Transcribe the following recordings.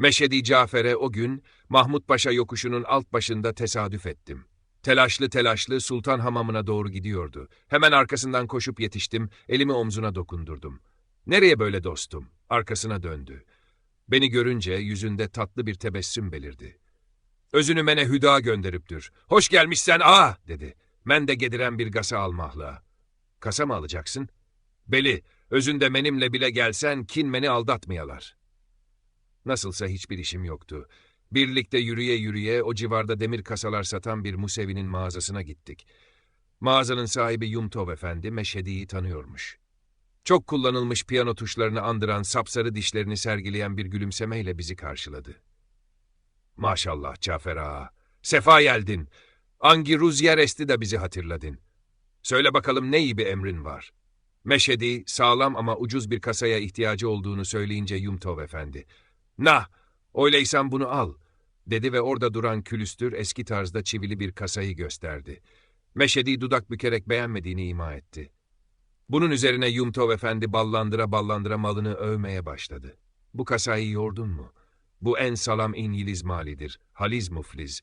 Meşedi Cafer'e o gün Mahmut Paşa yokuşunun alt başında tesadüf ettim. Telaşlı telaşlı sultan hamamına doğru gidiyordu. Hemen arkasından koşup yetiştim, elimi omzuna dokundurdum. Nereye böyle dostum? Arkasına döndü. Beni görünce yüzünde tatlı bir tebessüm belirdi. Özünü mene hüda gönderiptür. Hoş gelmişsen ağa dedi. Men de gediren bir gasa almahla. Kasa mı alacaksın? Beli, özünde benimle bile gelsen kin beni aldatmayalar. Nasılsa hiçbir işim yoktu. Birlikte yürüye yürüye o civarda demir kasalar satan bir Musevi'nin mağazasına gittik. Mağazanın sahibi Yumtov Efendi Meşhedi'yi tanıyormuş. Çok kullanılmış piyano tuşlarını andıran sapsarı dişlerini sergileyen bir gülümsemeyle bizi karşıladı. Maşallah Cafer ağa, sefa geldin. Angi rüzgar esti de bizi hatırladın. Söyle bakalım ne iyi bir emrin var. Meşhedi sağlam ama ucuz bir kasaya ihtiyacı olduğunu söyleyince Yumtov Efendi. Nah, öyleysen bunu al, dedi ve orada duran külüstür eski tarzda çivili bir kasayı gösterdi. Meşhedi dudak bükerek beğenmediğini ima etti. Bunun üzerine Yumtov Efendi ballandıra ballandıra malını övmeye başladı. Bu kasayı yordun mu? Bu en salam İngiliz malidir. Haliz mufliz.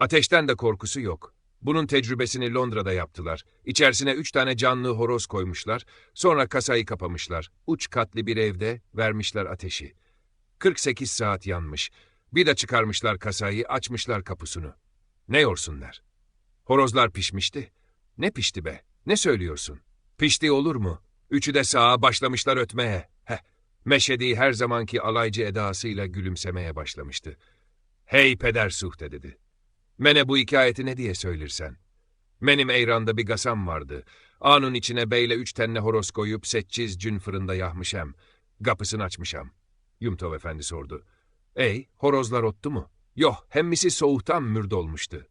Ateşten de korkusu yok. Bunun tecrübesini Londra'da yaptılar. İçerisine üç tane canlı horoz koymuşlar. Sonra kasayı kapamışlar. Uç katlı bir evde vermişler ateşi. 48 saat yanmış. Bir de çıkarmışlar kasayı, açmışlar kapısını. Ne yorsunlar? Horozlar pişmişti. Ne pişti be? Ne söylüyorsun? Pişti olur mu? Üçü de sağa başlamışlar ötmeye. Heh. Meşedi her zamanki alaycı edasıyla gülümsemeye başlamıştı. Hey peder suhte dedi. Mene bu hikayeti ne diye söylersen? Benim eyranda bir gasam vardı. Anın içine beyle üç tane horoz koyup setçiz cün fırında yahmışam. Kapısını açmışam. Yumtov efendi sordu. Ey, horozlar ottu mu? Yoh, hemmisi soğuktan mürd olmuştu.